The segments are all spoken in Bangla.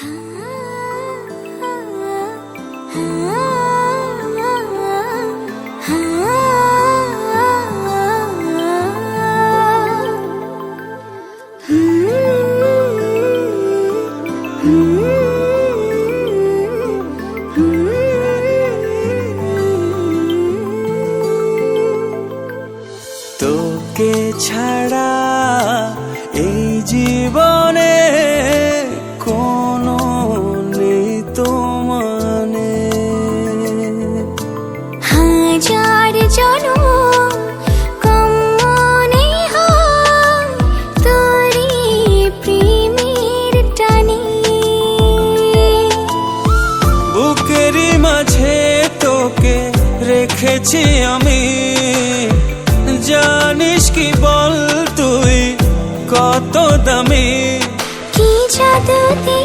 তোকে ছাড়া রেখেছি আমি। জানিস কি বল তুই কত দামি। কি জাদুতে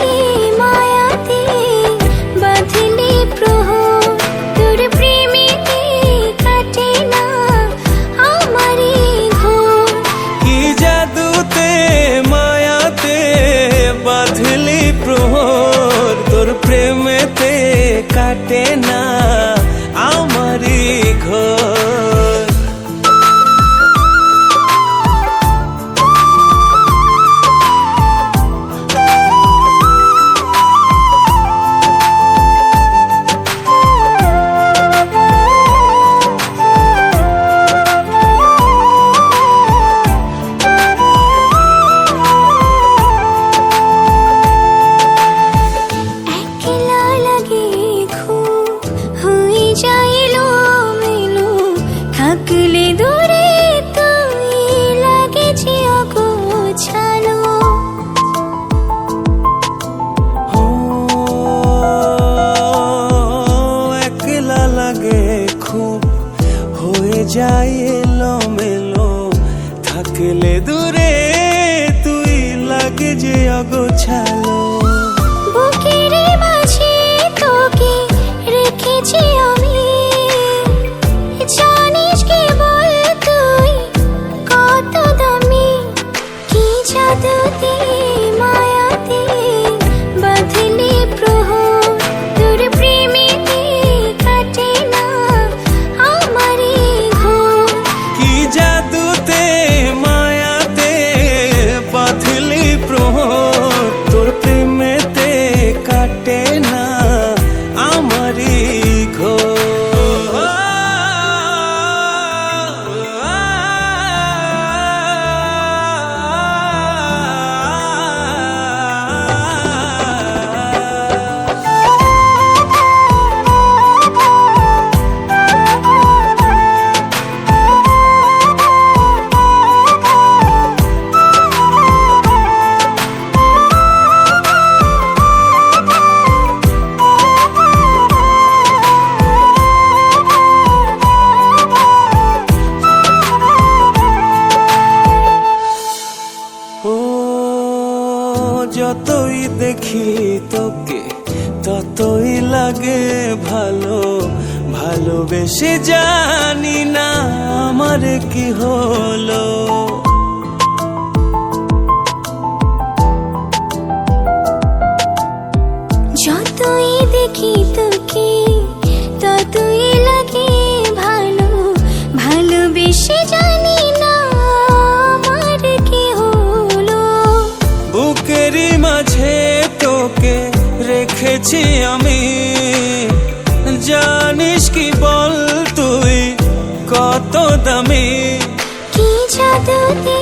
মায়াতে বাঁধলে প্রহ। তোর প্রেমেতে কাটে না আমারই ঘোর কি জাদুতে মায়াতে বাঁধলি প্রহর। তোর প্রেমেতে কাটে না। দূরে তুই লাগে যে অগোছালো। যতই দেখি তোকে, ততই লাগে ভালো। ভালোবেসে জানি না আমার কি হলো। যতই দেখি তোকে রেখেছি আমি। জানিস কি বল তুই কত দামি? কি জাদুতে